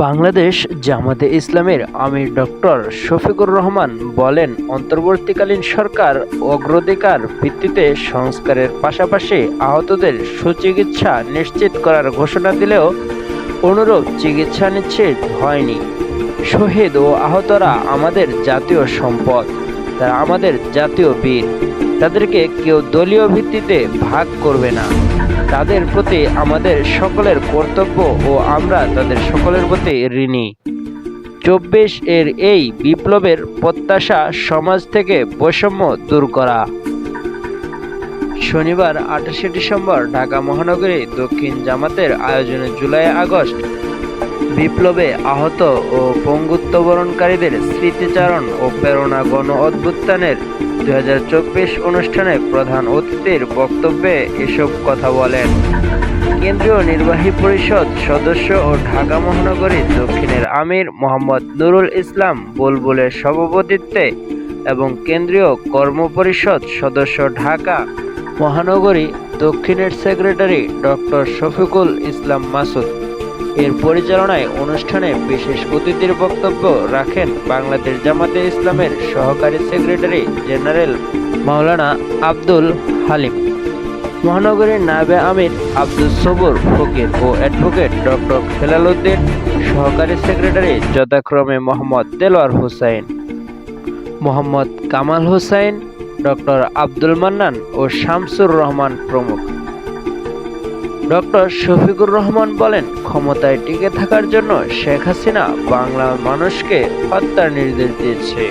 বাংলাদেশ জামাতে ইসলামের আমির ডক্টর শফিকুর রহমান বলেন, অন্তর্বর্তীকালীন সরকার অগ্রাধিকার ভিত্তিতে সংস্কারের পাশাপাশি আহতদের সুচিকিৎসা নিশ্চিত করার ঘোষণা দিলেও অনুরূপ চিকিৎসা নিশ্চিত হয়নি। শহীদ ও আহতরা আমাদের জাতীয় সম্পদ, তারা আমাদের জাতীয় বীর, তাদেরকে কেউ দলীয় ভিত্তিতে ভাগ করবে না। তাদের প্রতি আমাদের সকলের কর্তব্য ও আমরা তাদের সকলের প্রতি ঋণী। চব্বিশ এর এই বিপ্লবের প্রত্যাশা সমাজ থেকে বৈষম্য দূর করা। শনিবার আঠাশে ডিসেম্বর ঢাকা মহানগরী দক্ষিণ জামাতের আয়োজনে জুলাই আগস্ট বিপ্লবে আহত ও পঙ্গুত্ববরণকারীদের স্মৃতিচারণ ও প্রেরণা গণ অভ্যুত্থানের দু হাজার চব্বিশ অনুষ্ঠানে প্রধান অতিথির বক্তব্যে এসব কথা বলেন। কেন্দ্রীয় নির্বাহী পরিষদ সদস্য ও ঢাকা মহানগরী দক্ষিণের আমির মোহাম্মদ নুরুল ইসলাম বুলবুলের সভাপতিত্বে এবং কেন্দ্রীয় কর্মপরিষদ সদস্য ঢাকা মহানগরী দক্ষিণের সেক্রেটারি ডক্টর শফিকুল ইসলাম মাসুদ। এর পরিচালনায় অনুষ্ঠানে বিশেষ অতিথির বক্তব্য রাখেন বাংলাদেশ জামাতে ইসলামের সহকারী সেক্রেটারি জেনারেল মাওলানা আব্দুল হালিম। মহানগরীর নায়েবে আমির আব্দুল সবুর, ফকির ও অ্যাডভোকেট ডক্টর খেলাল উদ্দিন, সহকারী সেক্রেটারি যথাক্রমে মোহাম্মদ দেলোয়ার হুসাইন, মোহাম্মদ কামাল হুসাইন, ডক্টর আব্দুল মান্নান ও শামসুর রহমান প্রমুখ। ডক্টর শফিকুর রহমান বলেন, ক্ষমতায় টিকে থাকার জন্য শেখ হাসিনা বাংলার মানুষকে হত্যার নির্দেশ দিয়েছে।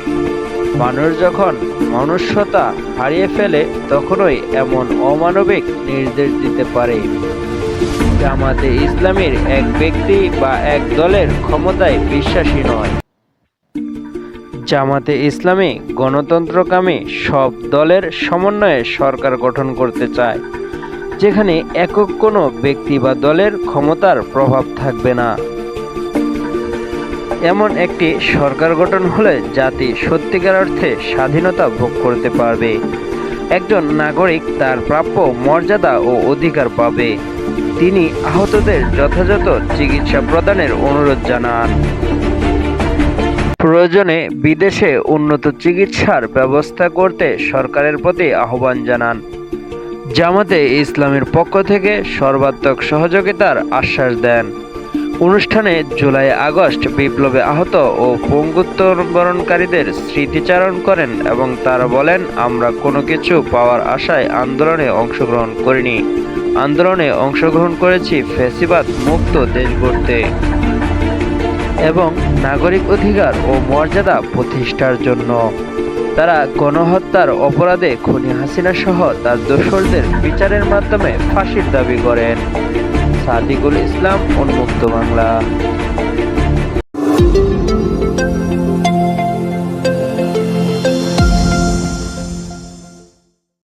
মানুষ যখন মনুষ্যতা হারিয়ে ফেলে, তখনই এমন অমানবিক নির্দেশ দিতে পারে। জামাতে ইসলামের এক ব্যক্তি বা এক দলের ক্ষমতায় বিশ্বাসী নয়। জামাতে ইসলামী গণতন্ত্রকামী সব দলের সমন্বয়ে সরকার গঠন করতে চায়। যেখানে একক কোনো ব্যক্তি বা দলের ক্ষমতার প্রভাব থাকবে না। এমন একটি সরকার গঠন হলে জাতি সত্যিকার অর্থে স্বাধীনতা ভোগ করতে পারবে। একজন নাগরিক তার প্রাপ্য মর্যাদা ও অধিকার পাবে। তিনি আহতদের যথাযথ চিকিৎসা প্রদানের অনুরোধ জানান। প্রয়োজনে বিদেশে উন্নত চিকিৎসার ব্যবস্থা করতে সরকারের প্রতি আহ্বান জানান। জামাতে ইসলামের পক্ষ থেকে সর্বাত্মক সহযোগিতার আশ্বাস দেন। অনুষ্ঠানে জুলাই আগস্ট বিপ্লবে আহত ও পঙ্গুত্ববরণকারীদের স্মৃতিচারণ করেন এবং তারা বলেন, আমরা কোনো কিছু পাওয়ার আশায় আন্দোলনে অংশগ্রহণ করিনি। আন্দোলনে অংশগ্রহণ করেছি ফেসিবাদ মুক্ত দেশ গড়তে এবং নাগরিক অধিকার ও মর্যাদা প্রতিষ্ঠার জন্য। তারা গণহত্যার অপরাধে খুনি হাসিনা সহ তার দোসরদের বিচারের মাধ্যমে ফাঁসির দাবি করেন। সাদিকুল ইসলাম, উন্মুক্ত বাংলা।